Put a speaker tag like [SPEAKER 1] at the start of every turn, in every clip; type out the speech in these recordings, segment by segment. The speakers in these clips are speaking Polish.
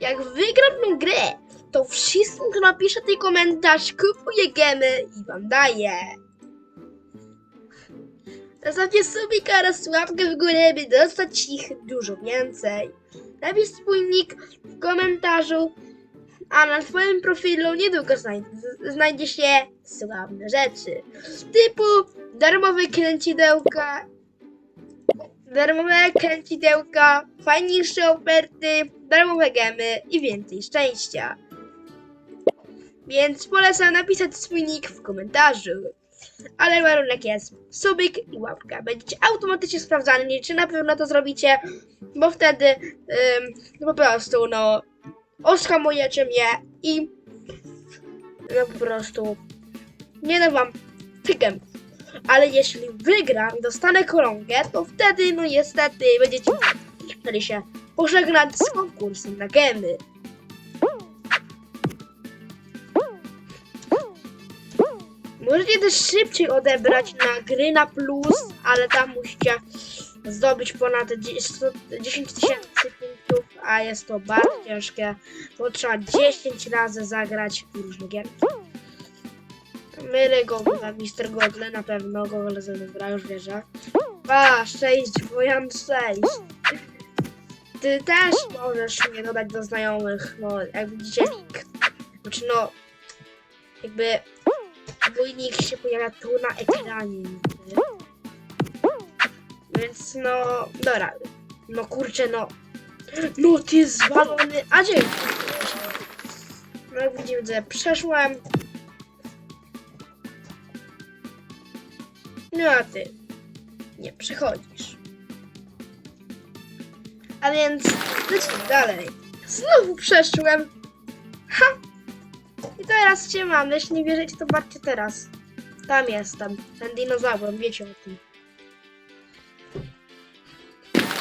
[SPEAKER 1] Jak wygram tą grę, to wszystkim, kto napisze ten komentarz, kupuję gemy i wam daję. Zostawcie subika oraz łapkę w górę, by dostać ich dużo więcej. Napisz swój nick w komentarzu, a na twoim profilu niedługo znajdzie się sławne rzeczy. Typu darmowe kręcidełka, darmowe kręcidełka, fajniejsze oferty, darmowe gemy i więcej szczęścia. Więc polecam napisać swój nick w komentarzu. Ale warunek jest subik i łapka. Będziecie automatycznie sprawdzani, czy na pewno to zrobicie, bo wtedy ym, po prostu no oskamujecie mnie i no po prostu nie dam wam tykem. Ale jeśli wygram i dostanę koronkę, to wtedy no niestety będziecie musieli się pożegnać z konkursem na gemy. Możecie też szybciej odebrać na gry na plus, ale tam musicie zdobyć ponad 10 tysięcy punktów, a jest to bardzo ciężkie, bo trzeba 10 razy zagrać w różne gierki. Mylę Google, Mister Godle na pewno, Google ze mną już wierzę. A, 6, Wojan 6. Ty też możesz mnie dodać do znajomych, no jak widzicie link. Znaczy no, jakby mój nick się pojawia tu na ekranie. Więc no, dobra. No kurczę, no. No ty zwalony. A dzięki. No jak widzimy, przeszłem. No a ty nie przechodzisz. A więc lecimy dalej. Znowu przeszłem. Ha! I teraz cię mam. Jeśli nie wierzycie, to patrzcie teraz. Tam jestem. Ten dinozaurem, wiecie o tym.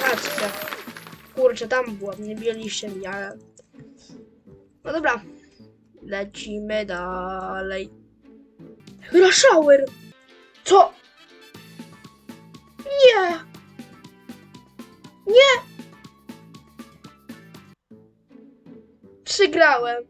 [SPEAKER 1] Patrzcie. Kurczę, tam byłem, nie mieliście mnie, ale... No dobra. Lecimy dalej. Rashower! Co? Przegrałem.